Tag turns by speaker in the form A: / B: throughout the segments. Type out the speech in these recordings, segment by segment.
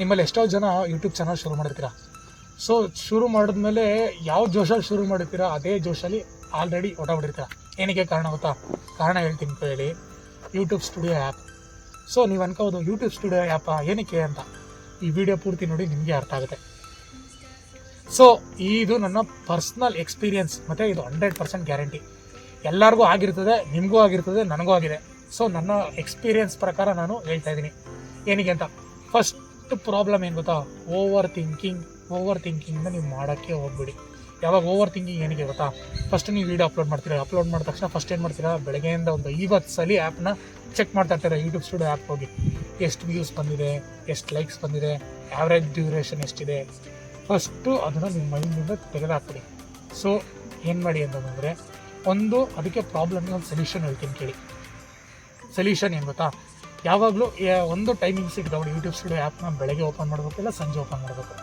A: ನಿಮ್ಮಲ್ಲಿ ಎಷ್ಟೋ ಜನ ಯೂಟ್ಯೂಬ್ ಚಾನಲ್ ಶುರು ಮಾಡಿರ್ತೀರ. ಸೊ ಶುರು ಮಾಡಿದ್ಮೇಲೆ ಯಾವ ಜೋಶಲ್ಲಿ ಶುರು ಮಾಡಿರ್ತೀರ, ಅದೇ ಜೋಶಲ್ಲಿ ಆಲ್ರೆಡಿ ಹೊಟ್ಟಬಿಟ್ಟಿರ್ತೀರ ಏನಕ್ಕೆ ಕಾರಣ ಗೊತ್ತಾ? ಕಾರಣ ಹೇಳ್ತೀನಿ ಹೇಳಿ. ಯೂಟ್ಯೂಬ್ ಸ್ಟುಡಿಯೋ ಆ್ಯಪ್ ಸೊ ನೀವು ಅನ್ಕೋಬೋದು ಯೂಟ್ಯೂಬ್ ಸ್ಟುಡಿಯೋ ಆ್ಯಪ್ ಏನಕ್ಕೆ ಅಂತ. ಈ ವಿಡಿಯೋ ಪೂರ್ತಿ ನೋಡಿ ನಿಮಗೆ ಅರ್ಥ ಆಗುತ್ತೆ. ಸೊ ಇದು ನನ್ನ ಪರ್ಸ್ನಲ್ ಎಕ್ಸ್ಪೀರಿಯನ್ಸ್ ಮತ್ತು ಇದು ಹಂಡ್ರೆಡ್ ಪರ್ಸೆಂಟ್ ಗ್ಯಾರಂಟಿ ಎಲ್ಲರಿಗೂ ಆಗಿರ್ತದೆ, ನಿಮಗೂ ಆಗಿರ್ತದೆ, ನನಗೂ ಆಗಿದೆ. ಸೊ ನನ್ನ ಎಕ್ಸ್ಪೀರಿಯನ್ಸ್ ಪ್ರಕಾರ ನಾನು ಹೇಳ್ತಾ ಇದ್ದೀನಿ. ಏನಕ್ಕೆ ಅಂತ? ಫಸ್ಟ್ ಪ್ರಾಬ್ಲಮ್ ಏನು ಗೊತ್ತಾ? ಓವರ್ ಥಿಂಕಿಂಗ್ ಓವರ್ ಥಿಂಕಿಂಗ್ನ ನೀವು ಮಾಡೋಕ್ಕೆ ಹೋಗ್ಬಿಡಿ. ಯಾವಾಗ ಓವರ್ ಥಿಂಕಿಂಗ್ ಏನಿಗೆ ಗೊತ್ತಾ? ಫಸ್ಟ್ ನೀವು ವೀಡಿಯೋ ಅಪ್ಲೋಡ್ ಮಾಡ್ತೀರಾ? ಅಪ್ಲೋಡ್ ಮಾಡಿದ ತಕ್ಷಣ ಫಸ್ಟ್ ಏನು ಮಾಡ್ತೀರಾ? ಬೆಳಗ್ಗೆಯಿಂದ ಒಂದು ಐವತ್ತು ಸಲ ಆ್ಯಪ್ನ ಚೆಕ್ ಮಾಡ್ತಾ ಇರ್ತೀರಾ? ಯೂಟ್ಯೂಬ್ ಸ್ಟುಡಿಯೋ ಆ್ಯಪ್ ಹೋಗಿ. ಎಷ್ಟು ವ್ಯೂಸ್ ಬಂದಿದೆ? ಎಷ್ಟು ಲೈಕ್ಸ್ ಬಂದಿದೆ? ಆ್ಯಾವ್ರೇಜ್ ಡ್ಯೂರೇಷನ್ ಎಷ್ಟಿದೆ? ಫಸ್ಟು ಅದನ್ನು ನಿಮ್ಮ ಮೈಂಡಿಂದ ತೆಗೆದಾಕ್ಬಿಡಿ. ಸೊ ಏನು ಮಾಡಿ ಅಂತಂದರೆ, ಒಂದು ಅದಕ್ಕೆ ಪ್ರಾಬ್ಲಮ್ಗೆ ಒಂದು ಸೊಲ್ಯೂಷನ್ ಹೇಳ್ತೀನಿ ಕೇಳಿ. ಸೊಲ್ಯೂಷನ್ ಏನು ಗೊತ್ತಾ? ಯಾವಾಗಲೂ ಒಂದು ಟೈಮಿಂಗ್ಸ್ ಇಟ್ಕೊಂಡು ಯೂಟ್ಯೂಬ್ ಸ್ಟುಡಿಯೋ ಆ್ಯಪ್ನ ಬೆಳಗ್ಗೆ ಓಪನ್ ಮಾಡಬೇಕು, ಇಲ್ಲ ಸಂಜೆ ಓಪನ್ ಮಾಡಬೇಕು.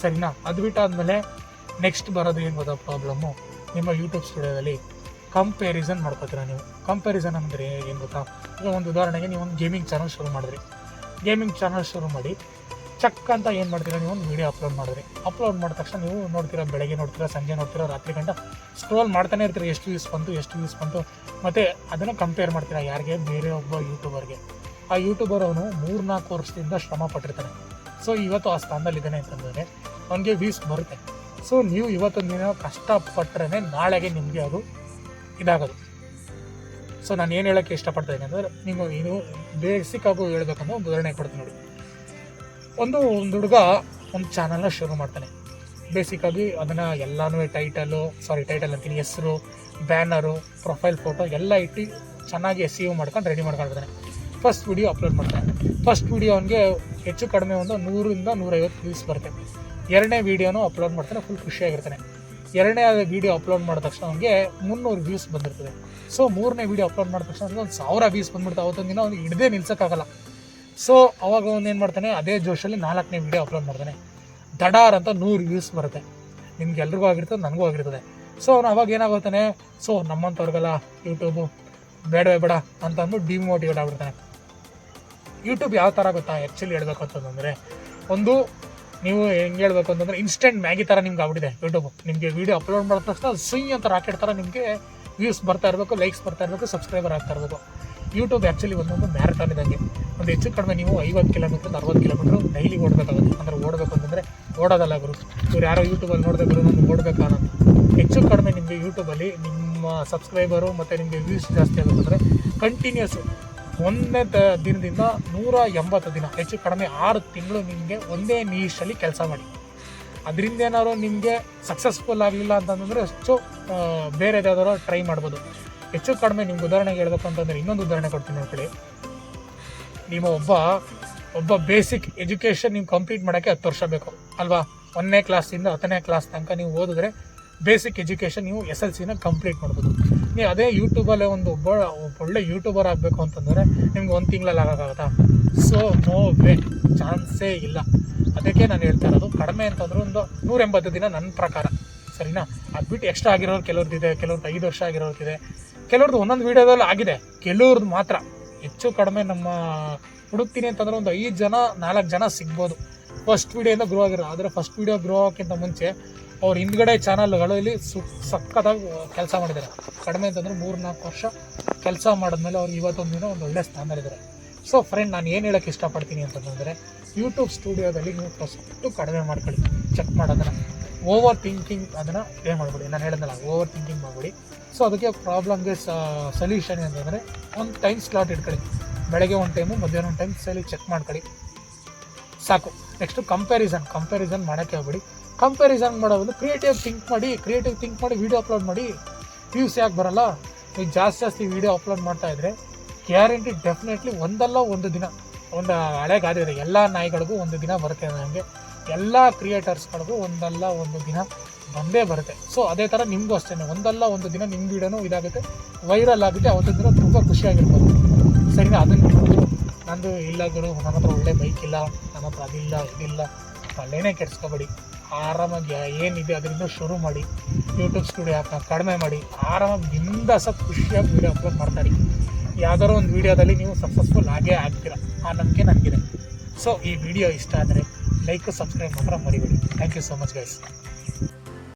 A: ಸರಿನಾ? ಅದು ಬಿಟ್ಟಾದಮೇಲೆ ನೆಕ್ಸ್ಟ್ ಬರೋದು ಏನು ಗೊತ್ತಾ ಪ್ರಾಬ್ಲಮ್ಮು ನಿಮ್ಮ ಯೂಟ್ಯೂಬ್ ಸ್ಟುಡಿಯೋದಲ್ಲಿ ಕಂಪ್ಯಾರಿಸನ್ ಮಾಡ್ಕೋತೀರ ನೀವು? ಕಂಪ್ಯಾರಿಸನ್ ಅಂದರೆ ಏನು ಗೊತ್ತಾ? ಈಗ ಒಂದು ಉದಾಹರಣೆಗೆ ನೀವು ಒಂದು ಗೇಮಿಂಗ್ ಚಾನಲ್ ಶುರು ಮಾಡಿದ್ರಿ. ಗೇಮಿಂಗ್ ಚಾನಲ್ ಶುರು ಮಾಡಿ ಚಕ್ ಅಂತ ಏನು ಮಾಡ್ತೀರಾ ನೀವು? ಒಂದು ವೀಡಿಯೋ ಅಪ್ಲೋಡ್ ಮಾಡಿದ್ರಿ. ಅಪ್ಲೋಡ್ ಮಾಡಿದ ತಕ್ಷಣ ನೀವು ನೋಡ್ತೀರಾ, ಬೆಳಗ್ಗೆ ನೋಡ್ತೀರಾ, ಸಂಜೆ ನೋಡ್ತೀರಾ, ರಾತ್ರಿ ಗಂಟ? ಸ್ಕ್ರೋಲ್ ಮಾಡ್ತಾನೆ ಇರ್ತೀರಿ, ಎಷ್ಟು ವ್ಯೂಸ್ ಬಂತು, ಎಷ್ಟು ವ್ಯೂಸ್ ಬಂತು. ಮತ್ತು ಅದನ್ನು ಕಂಪೇರ್ ಮಾಡ್ತೀರಾ, ಯಾರಿಗೆ? ಬೇರೆ ಒಬ್ಬ ಯೂಟ್ಯೂಬರ್ಗೆ ಆ ಯೂಟ್ಯೂಬರ್ ಅವನು ಮೂರು ನಾಲ್ಕು ವರ್ಷದಿಂದ ಶ್ರಮ ಪಟ್ಟಿರ್ತಾನೆ. ಸೊ ಇವತ್ತು ಆ ಸ್ಥಾನದಲ್ಲಿದ್ದಾನೆ ಅಂತಂದರೆ, ಅವನಿಗೆ ವ್ಯೂಸ್ ಬರುತ್ತೆ. ಸೊ ನೀವು ಇವತ್ತೊಂದು ದಿನ ಕಷ್ಟಪಟ್ಟರೆ ನಾಳೆಗೆ ನಿಮಗೆ ಅದು ಇದಾಗೋದು. ಸೊ ನಾನು ಏನು ಹೇಳೋಕ್ಕೆ ಇಷ್ಟಪಡ್ತಾ ಇದ್ದೀನಿ ಅಂದರೆ, ನೀವು ಇದು ಬೇಸಿಕ್ ಆಗು ಹೇಳ್ಬೇಕಂದ್ರೆ ಒಂದು ಉದಾಹರಣೆ ಕೊಡ್ತೀನಿ ನೋಡಿ. ಒಂದು ಒಂದು ಹುಡುಗ ಒಂದು ಚಾನಲ್ನ ಶುರು ಮಾಡ್ತಾನೆ. ಬೇಸಿಕ್ಕಾಗಿ ಅದನ್ನು ಎಲ್ಲನೂ ಟೈಟಲು ಸಾರಿ ಟೈಟಲ್ ಅಂತೀನಿ, ಹೆಸರು ಬ್ಯಾನರು ಪ್ರೊಫೈಲ್ ಫೋಟೋ ಎಲ್ಲ ಇಟ್ಟು ಚೆನ್ನಾಗಿ ಎಸ್ ಯು ಮಾಡ್ಕೊಂಡು ರೆಡಿ ಮಾಡ್ಕೊಂಡಿರ್ತಾನೆ ಫಸ್ಟ್ ವಿಡಿಯೋ ಅಪ್ಲೋಡ್ ಮಾಡ್ತಾನೆ. ಫಸ್ಟ್ ವಿಡಿಯೋ ಅವನಿಗೆ ಹೆಚ್ಚು ಕಡಿಮೆ ಒಂದು ನೂರಿಂದ ನೂರೈವತ್ತು ವ್ಯೂಸ್ ಬರುತ್ತೆ. ಎರಡನೇ ವೀಡಿಯೋನು ಅಪ್ಲೋಡ್ ಮಾಡ್ತಾನೆ ಫುಲ್ ಖುಷಿಯಾಗಿರ್ತಾನೆ. ಎರಡನೇ ವೀಡಿಯೋ ಅಪ್ಲೋಡ್ ಮಾಡಿದ ತಕ್ಷಣ ಅವನಿಗೆ ಮುನ್ನೂರು ವ್ಯೂಸ್ ಬಂದಿರ್ತದೆ. ಸೊ ಮೂರನೇ ವೀಡಿಯೋ ಅಪ್ಲೋಡ್ ಮಾಡಿದ ತಕ್ಷಣ ಒಂದು ಸಾವಿರ ವ್ಯೂಸ್ ಬಂದ್ಬಿಡ್ತಾವೆ. ಅವತ್ತೊಂದು ದಿನ ಅವ್ನಿಗೆ ಹಿಡ್ದೇ ನಿಲ್ಸೋಕ್ಕಾಗಲ್ಲ. ಸೊ ಅವಾಗ ಒಂದು ಏನು ಮಾಡ್ತಾನೆ, ಅದೇ ಜೋಶಲ್ಲಿ ನಾಲ್ಕನೇ ವೀಡಿಯೋ ಅಪ್ಲೋಡ್ ಮಾಡ್ತಾನೆ. ದಡಾರ್ ಅಂತ ನೂರು ವ್ಯೂಸ್ ಬರುತ್ತೆ. ನಿಮ್ಗೆ ಎಲ್ರಿಗೂ ಆಗಿರ್ತದೆ, ನನಗೂ ಆಗಿರ್ತದೆ. ಸೊ ಅವನು ಅವಾಗ ಏನಾಗುತ್ತಾನೆ ಸೊ ನಮ್ಮಂಥವ್ರಿಗೆಲ್ಲ ಯೂಟ್ಯೂಬು ಬೇಡವೇ ಬೇಡ ಅಂತ ಅಂದು ಡಿಮೋಟಿವೇಟ್ ಆಗಿಬಿಡ್ತಾನೆ. ಯೂಟ್ಯೂಬ್ ಯಾವ ಥರ ಗೊತ್ತಾ ಆ್ಯಕ್ಚುಲಿ ಹೇಳಬೇಕು ಅಂತಂದರೆ, ಒಂದು ನೀವು ಹೆಂಗೆ ಹೇಳ್ಬೇಕು ಅಂತಂದರೆ ಇನ್ಸ್ಟೆಂಟ್ ಮ್ಯಾಗಿ ಥರ ನಿಮ್ಗೆ ಆಗ್ಬಿಟ್ಟಿದೆ ಯೂಟ್ಯೂಬು ನಿಮಗೆ ವೀಡಿಯೋ ಅಪ್ಲೋಡ್ ಮಾಡಿದ ತಕ್ಷಣ ಸುಯ್ ಅಂತ ರಾಕೆಟ್ ಥರ ನಿಮಗೆ ವ್ಯೂಸ್ ಬರ್ತಾ ಇರಬೇಕು ಲೈಕ್ಸ್ ಬರ್ತಾ ಇರಬೇಕು ಸಬ್ಸ್ಕ್ರೈಬರ್ ಆಗ್ತಾ ಇರಬೇಕು. ಯೂಟ್ಯೂಬ್ ಆ್ಯಕ್ಚುಲಿ ಒಂದೊಂದು ಮ್ಯಾರಥಾನ್ ಇದ್ದಂಗೆ. ಒಂದು ಹೆಚ್ಚು ಕಡಿಮೆ ನೀವು ಐವತ್ತು ಕಿಲೋಮೀಟ್ರ್ ಅರವತ್ತು ಕಿಲೋಮೀಟ್ರ್ ಡೈಲಿ ಓಡಬೇಕಾಗುತ್ತೆ ಅಂದರೆ ಓಡಬೇಕು ಅಂತಂದರೆ ಓಡೋದಲ್ಲ ಗುರು. ಇವ್ರು ಯಾರೋ ಯೂಟ್ಯೂಬಲ್ಲಿ ನೋಡಿದಾಗ ಗುರು, ನಾನು ಓಡಬೇಕಾ ಅನ್ನೋದು. ಹೆಚ್ಚು ಕಡಿಮೆ ನಿಮಗೆ ಯೂಟ್ಯೂಬಲ್ಲಿ ನಿಮ್ಮ ಸಬ್ಸ್ಕ್ರೈಬರು ಮತ್ತು ನಿಮಗೆ ವ್ಯೂಸ್ ಜಾಸ್ತಿ ಆಗುತ್ತಂದರೆ ಕಂಟಿನ್ಯೂಸ್ ಒಂದನೇ ದಿನದಿಂದ ನೂರ ಎಂಬತ್ತು ದಿನ, ಹೆಚ್ಚು ಕಡಿಮೆ ಆರು ತಿಂಗಳು ನಿಮಗೆ ಒಂದೇ ನೀಶಲ್ಲಿ ಕೆಲಸ ಮಾಡಿ. ಅದರಿಂದ ಏನಾದ್ರು ನಿಮಗೆ ಸಕ್ಸಸ್ಫುಲ್ ಆಗಲಿಲ್ಲ ಅಂತಂದರೆ ಹೆಚ್ಚು ಬೇರೆ ಟ್ರೈ ಮಾಡ್ಬೋದು. ಹೆಚ್ಚು ಕಡಿಮೆ ನಿಮ್ಗೆ ಉದಾಹರಣೆಗೆ ಹೇಳ್ಬೇಕು ಅಂತಂದರೆ ಇನ್ನೊಂದು ಉದಾಹರಣೆ ಕೊಡ್ತೀನಿ ನೋಡ್ಕೊಳ್ಳಿ ನಿಮ್ಮ ಒಬ್ಬ ಒಬ್ಬ ಬೇಸಿಕ್ ಎಜುಕೇಷನ್ ನೀವು ಕಂಪ್ಲೀಟ್ ಮಾಡೋಕ್ಕೆ ಹತ್ತು ವರ್ಷ ಬೇಕು, ಅಲ್ವಾ? ಒಂದನೇ ಕ್ಲಾಸಿಂದ ಹತ್ತನೇ ಕ್ಲಾಸ್ ತನಕ ನೀವು ಓದಿದ್ರೆ ಬೇಸಿಕ್ ಎಜುಕೇಷನ್ ನೀವು ಎಸ್ ಎಲ್ ಸಿನ ಕಂಪ್ಲೀಟ್ ಮಾಡ್ಬೋದು. ನೀವು ಅದೇ ಯೂಟ್ಯೂಬಲ್ಲೇ ಒಂದು ಒಬ್ಬ ಒಳ್ಳೆ ಯೂಟ್ಯೂಬರ್ ಆಗಬೇಕು ಅಂತಂದರೆ ನಿಮ್ಗೆ ಒಂದು ತಿಂಗಳಲ್ಲಿ ಆಗೋಕ್ಕಾಗತ್ತಾ? ಸೊ ನೋ ವೇ ಚಾನ್ಸೇ ಇಲ್ಲ. ಅದಕ್ಕೆ ನಾನು ಹೇಳ್ತಾ ಇರೋದು, ಕಡಿಮೆ ಅಂತಂದ್ರೆ ಒಂದು ನೂರೆಂಬತ್ತು ದಿನ ನನ್ನ ಪ್ರಕಾರ. ಸರಿನಾ? ಅದು ಬಿಟ್ಟು ಎಕ್ಸ್ಟ್ರಾ ಆಗಿರೋರು ಕೆಲವ್ರದ್ದಿದೆ ಕೆಲವ್ರದ್ದು ಐದು ವರ್ಷ ಆಗಿರೋರ್ದಿದೆ ಕೆಲವ್ರದ್ದು ಒಂದೊಂದು ವಿಡಿಯೋದಲ್ಲಿ ಆಗಿದೆ. ಕೆಲವ್ರದ್ದು ಮಾತ್ರ. ಹೆಚ್ಚು ಕಡಿಮೆ ನಮ್ಮ ಹುಡುಕ್ತೀನಿ ಅಂತಂದ್ರೆ ಒಂದು ಐದು ಜನ, ನಾಲ್ಕು ಜನ ಸಿಗ್ಬೋದು. ಫಸ್ಟ್ ವೀಡಿಯೋಯಿಂದ ಗ್ರೋ ಆಗಿರೋ ಆದರೆ ಫಸ್ಟ್ ವಿಡಿಯೋ ಗ್ರೋ ಆಗೋಕ್ಕಿಂತ ಮುಂಚೆ ಅವ್ರು ಹಿಂದ್ಗಡೆ ಚಾನಲ್ಗಳಲ್ಲಿ ಸು ಸಖತ್ತಾಗಿ ಕೆಲಸ ಮಾಡಿದ್ದಾರೆ. ಕಡಿಮೆ ಅಂತಂದ್ರೆ ಮೂರು ನಾಲ್ಕು ವರ್ಷ ಕೆಲಸ ಮಾಡಿದ್ಮೇಲೆ ಅವ್ರು ಇವತ್ತೊಂದು ದಿನ ಒಂದು ಒಳ್ಳೆ ಸ್ಥಾನದಲ್ಲಿದ್ದಾರೆ ಸೊ ಫ್ರೆಂಡ್ ನಾನು ಏನು ಹೇಳೋಕ್ಕೆ ಇಷ್ಟಪಡ್ತೀನಿ ಅಂತಂದರೆ ಯೂಟ್ಯೂಬ್ ಸ್ಟುಡಿಯೋದಲ್ಲಿ ನೀವು ಫಸ್ಟು ಕಡಿಮೆ ಮಾಡ್ಕೊಳ್ಳಿ. ಚೆಕ್ ಮಾಡೋದನ್ನು. ಓವರ್ ಥಿಂಕಿಂಗ್ ಅದನ್ನು ಪೇ ಮಾಡಿಬಿಡಿ. ನಾನು ಹೇಳಿದ್ನಲ್ಲ ಓವರ್ ಥಿಂಕಿಂಗ್ ಮಾಡಿಬಿಡಿ. ಸೊ ಅದಕ್ಕೆ ಪ್ರಾಬ್ಲಮ್ಗೆ ಸೊಲ್ಯೂಷನ್ ಅಂತಂದರೆ ಒಂದು ಟೈಮ್ ಸ್ಲಾಟ್ ಇಟ್ಕೊಳ್ಳಿ. ಬೆಳಗ್ಗೆ ಒಂದು ಟೈಮು ಮಧ್ಯಾಹ್ನ ಒಂದು ಟೈಮ್ ಸೇಲಿ ಚೆಕ್ ಮಾಡ್ಕೊಳ್ಳಿ. ಸಾಕು. ನೆಕ್ಸ್ಟು ಕಂಪ್ಯಾರಿಸನ್ ಕಂಪ್ಯಾರಿಸನ್ ಮಾಡೋಕ್ಕೆ ಹೋಗ್ಬಿಡಿ ಕಂಪ್ಯಾರಿಸನ್ ಮಾಡೋದು ಕ್ರಿಯೇಟಿವ್ ಥಿಂಕ್ ಮಾಡಿ ಕ್ರಿಯೇಟಿವ್ ಥಿಂಕ್ ಮಾಡಿ ವೀಡಿಯೋ ಅಪ್ಲೋಡ್ ಮಾಡಿ. ವ್ಯೂಸ್ ಯಾಕೆ ಬರಲ್ಲ? ನೀವು ಜಾಸ್ತಿ ಜಾಸ್ತಿ ವೀಡಿಯೋ ಅಪ್ಲೋಡ್ ಮಾಡ್ತಾ ಇದ್ರೆ ಗ್ಯಾರಂಟಿ ಡೆಫಿನೆಟ್ಲಿ ಒಂದಲ್ಲ ಒಂದು ದಿನ, ಒಂದು ಹಳೆ ಗಾದೆ ಇದೆ. ಎಲ್ಲ ನಾಯಿಗಳಿಗೂ ಒಂದು ದಿನ ಬರುತ್ತೆ ನನಗೆ ಎಲ್ಲ ಕ್ರಿಯೇಟರ್ಸ್ಗಳಿಗೂ ಒಂದಲ್ಲ ಒಂದು ದಿನ ಬಂದೇ ಬರುತ್ತೆ. ಸೊ ಅದೇ ಥರ ನಿಮಗೂ ಅಷ್ಟೇ ಒಂದಲ್ಲ ಒಂದು ದಿನ ನಿಮ್ಮ ವೀಡಿಯೋನೂ ಇದಾಗುತ್ತೆ. ವೈರಲ್ ಆಗುತ್ತೆ. ಅವತ್ತು ದಿನ ತುಂಬ ಖುಷಿಯಾಗಿರ್ಬೋದು. ಸರಿನಾ? ಅದನ್ನು ನಂದು ಇಲ್ಲ ಗುರು ನನ್ನ ಹತ್ರ ಒಳ್ಳೆ ಬೈಕ್ ಇಲ್ಲ, ನನ್ನ ಹತ್ರ ಅದಿಲ್ಲ ಇದಿಲ್ಲ ಅಲ್ಲೇನೇ ಕೆಡ್ಸ್ಕೊಬೇಡಿ. ಆರಾಮಾಗಿ ಏನಿದೆ ಅದರಿಂದ ಶುರು ಮಾಡಿ. ಯೂಟ್ಯೂಬ್ ಸ್ಟುಡಿಯೋ ಹಾಕ ಕಡಿಮೆ ಮಾಡಿ. ಆರಾಮಾಗಿ ಬಿಂದಾಸ ಖುಷಿಯಾಗಿ ವೀಡಿಯೋ ಅಪ್ಲೋಡ್ ಮಾಡ್ತಾರೆ ಯಾವ್ದಾದ್ರು ಒಂದು ವೀಡಿಯೋದಲ್ಲಿ ನೀವು ಸಕ್ಸಸ್ಫುಲ್ ಆಗೇ ಆಗ್ತೀರ? ಆ ನಂಬಿಕೆ ನನಗಿದೆ. ಸೊ ಈ ವಿಡಿಯೋ ಇಷ್ಟ ಆದರೆ ಲೈಕ್ ಸಬ್ಸ್ಕ್ರೈಬ್ ಮಾತ್ರ ಮರಿಬೇಡಿ thank you so much guys